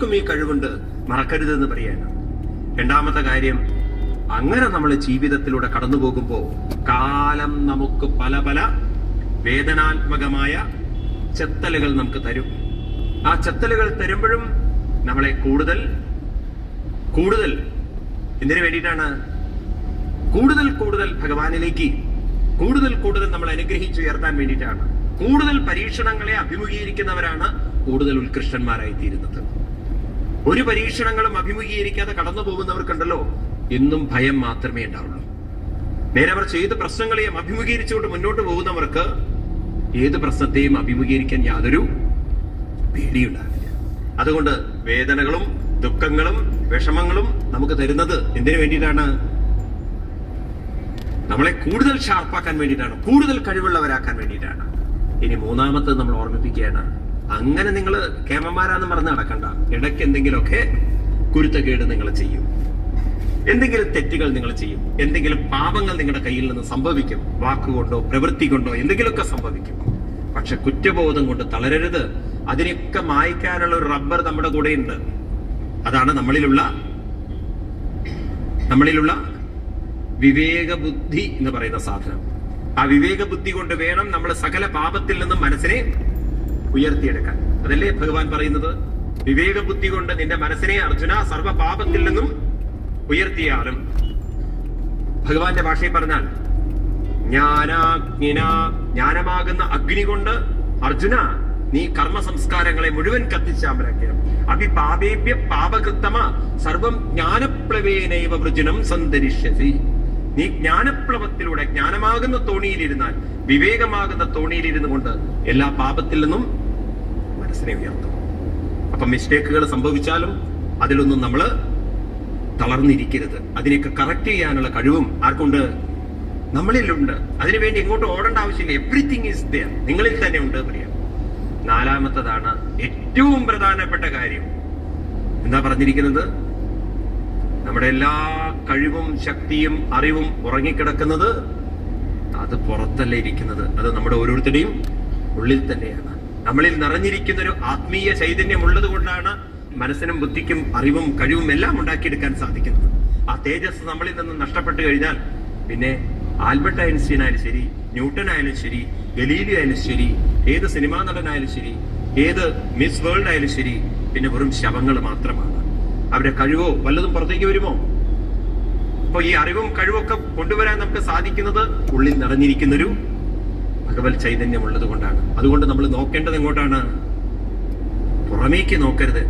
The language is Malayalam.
നിങ്ങൾക്കും ഈ കഴിവുണ്ട് മറക്കരുതെന്ന് പറയാനാണ് രണ്ടാമത്തെ കാര്യം അങ്ങനെ നമ്മൾ ജീവിതത്തിലൂടെ കടന്നു പോകുമ്പോൾ കാലം നമുക്ക് പല പല വേദനാത്മകമായ ചെത്തലുകൾ നമുക്ക് തരും. ആ ചെത്തലുകൾ തരുമ്പോഴും നമ്മളെ കൂടുതൽ കൂടുതൽ എന്തിനു വേണ്ടിയിട്ടാണ്? കൂടുതൽ കൂടുതൽ ഭഗവാനിലേക്ക് കൂടുതൽ കൂടുതൽ നമ്മൾ അനുഗ്രഹിച്ചുയർത്താൻ വേണ്ടിയിട്ടാണ്. കൂടുതൽ പരീക്ഷണങ്ങളെ അഭിമുഖീകരിക്കുന്നവരാണ് കൂടുതൽ ഉത്കൃഷ്ടന്മാരായി തീരുന്നത് ഒരു പരീക്ഷണങ്ങളും അഭിമുഖീകരിക്കാതെ കടന്നു പോകുന്നവർക്കുണ്ടല്ലോ എന്നും ഭയം മാത്രമേ ഉണ്ടാവുള്ളൂ. നേരെ അവർ ചെയ്ത പ്രശ്നങ്ങളെയും അഭിമുഖീകരിച്ചുകൊണ്ട് മുന്നോട്ട് പോകുന്നവർക്ക് ഏത് പ്രശ്നത്തെയും അഭിമുഖീകരിക്കാൻ യാതൊരു പേടിയുണ്ടാവില്ല. അതുകൊണ്ട് വേദനകളും ദുഃഖങ്ങളും വിഷമങ്ങളും നമുക്ക് തരുന്നത് എന്തിനു വേണ്ടിയിട്ടാണ്? നമ്മളെ കൂടുതൽ ഷാർപ്പാക്കാൻ വേണ്ടിയിട്ടാണ് കൂടുതൽ കഴിവുള്ളവരാക്കാൻ വേണ്ടിയിട്ടാണ്. ഇനി മൂന്നാമത്തെ നമ്മൾ ഓർമ്മിപ്പിക്കുകയാണ്. അങ്ങനെ നിങ്ങൾ കേമന്മാരാന്ന് പറഞ്ഞ് നടക്കണ്ട. ഇടയ്ക്ക് എന്തെങ്കിലുമൊക്കെ കുരുത്തക്കേട് നിങ്ങൾ ചെയ്യും. എന്തെങ്കിലും തെറ്റുകൾ നിങ്ങൾ ചെയ്യും. എന്തെങ്കിലും പാപങ്ങൾ നിങ്ങളുടെ കയ്യിൽ നിന്ന് സംഭവിക്കും. വാക്കുകൊണ്ടോ പ്രവൃത്തി കൊണ്ടോ എന്തെങ്കിലുമൊക്കെ സംഭവിക്കും. പക്ഷെ കുറ്റബോധം കൊണ്ട് തളരരുത്. അതിനൊക്കെ മായ്ക്കാനുള്ള ഒരു റബ്ബർ നമ്മുടെ കൂടെയുണ്ട്. അതാണ് നമ്മളിലുള്ള നമ്മളിലുള്ള വിവേക ബുദ്ധി എന്ന് പറയുന്ന സാധനം. ആ വിവേക ബുദ്ധി കൊണ്ട് വേണം നമ്മൾ സകല പാപത്തിൽ നിന്നും മനസ്സിനെ ഉയർത്തിയെടുക്കാൻ. അതല്ലേ ഭഗവാൻ പറയുന്നത്? വിവേക ബുദ്ധി കൊണ്ട് നിന്റെ മനസ്സിനെ അർജുന സർവപാപത്തിൽ നിന്നും ഉയർത്തിയാലും. ഭഗവാന്റെ ഭാഷയിൽ പറഞ്ഞാൽ ജ്ഞാനാഗ്നിന ജ്ഞാനമാകുന്ന അഗ്നി കൊണ്ട് അർജുന നീ കർമ്മ സംസ്കാരങ്ങളെ മുഴുവൻ കത്തിച്ചാമരക്കണം അഭിപാപേഭ്യ പാപകൃത്തമ സർവം ജ്ഞാനപ്ലവേനൈവ വൃജനം സന്തരിഷ്യസി നീ ജ്ഞാനപ്ലവത്തിലൂടെ ജ്ഞാനമാകുന്ന തോണിയിലിരുന്നാൽ വിവേകമാകുന്ന തോണിയിലിരുന്നു കൊണ്ട് എല്ലാ പാപത്തിൽ നിന്നും മനസ്സിനെ ഉയർത്തും. അപ്പൊ മിസ്റ്റേക്കുകൾ സംഭവിച്ചാലും അതിലൊന്നും നമ്മൾ തളർന്നിരിക്കരുത്. അതിനെയൊക്കെ കറക്റ്റ് ചെയ്യാനുള്ള കഴിവും ആർക്കുണ്ട്? നമ്മളിലുണ്ട്. അതിനുവേണ്ടി ഇങ്ങോട്ട് ഓടേണ്ട ആവശ്യമില്ല. എവ്രിതിങ് ഈസ് ദയർ നിങ്ങളിൽ തന്നെ ഉണ്ട് പറയാം നാലാമത്തതാണ് ഏറ്റവും പ്രധാനപ്പെട്ട കാര്യം. എന്താ പറഞ്ഞിരിക്കുന്നത്? നമ്മുടെ എല്ലാ കഴിവും ശക്തിയും അറിവും ഉറങ്ങിക്കിടക്കുന്നത് അത് പുറത്തല്ല ഇരിക്കുന്നത്. അത് നമ്മുടെ ഓരോരുത്തരുടെയും ഉള്ളിൽ തന്നെയാണ്. നമ്മളിൽ നിറഞ്ഞിരിക്കുന്ന ഒരു ആത്മീയ ചൈതന്യം ഉള്ളത് കൊണ്ടാണ് മനസ്സിനും ബുദ്ധിക്കും അറിവും കഴിവും എല്ലാം ഉണ്ടാക്കിയെടുക്കാൻ സാധിക്കുന്നത്. ആ തേജസ് നമ്മളിൽ നിന്ന് നഷ്ടപ്പെട്ടു കഴിഞ്ഞാൽ പിന്നെ ആൽബർട്ട് ഐൻസ്റ്റീൻ ആയാലും ശരി ന്യൂട്ടൺ ആയാലും ശരി ഗലീലി ആയാലും ശരി ഏത് സിനിമാ നടനായാലും ശരി ഏത് മിസ് വേൾഡ് ആയാലും ശരി പിന്നെ വെറും ശവങ്ങൾ മാത്രമാണ്. അവരുടെ കഴിവോ വല്ലതും പുറത്തേക്ക് വരുമോ? അപ്പൊ ഈ അറിവും കഴിവൊക്കെ കൊണ്ടുവരാൻ നമുക്ക് സാധിക്കുന്നത് ഉള്ളിൽ നിറഞ്ഞിരിക്കുന്നൊരു ഭഗവത് ചൈതന്യം ഉള്ളത് കൊണ്ടാണ് അതുകൊണ്ട് നമ്മൾ നോക്കേണ്ടത് എങ്ങോട്ടാണ്? പുറമേക്ക് നോക്കരുത്.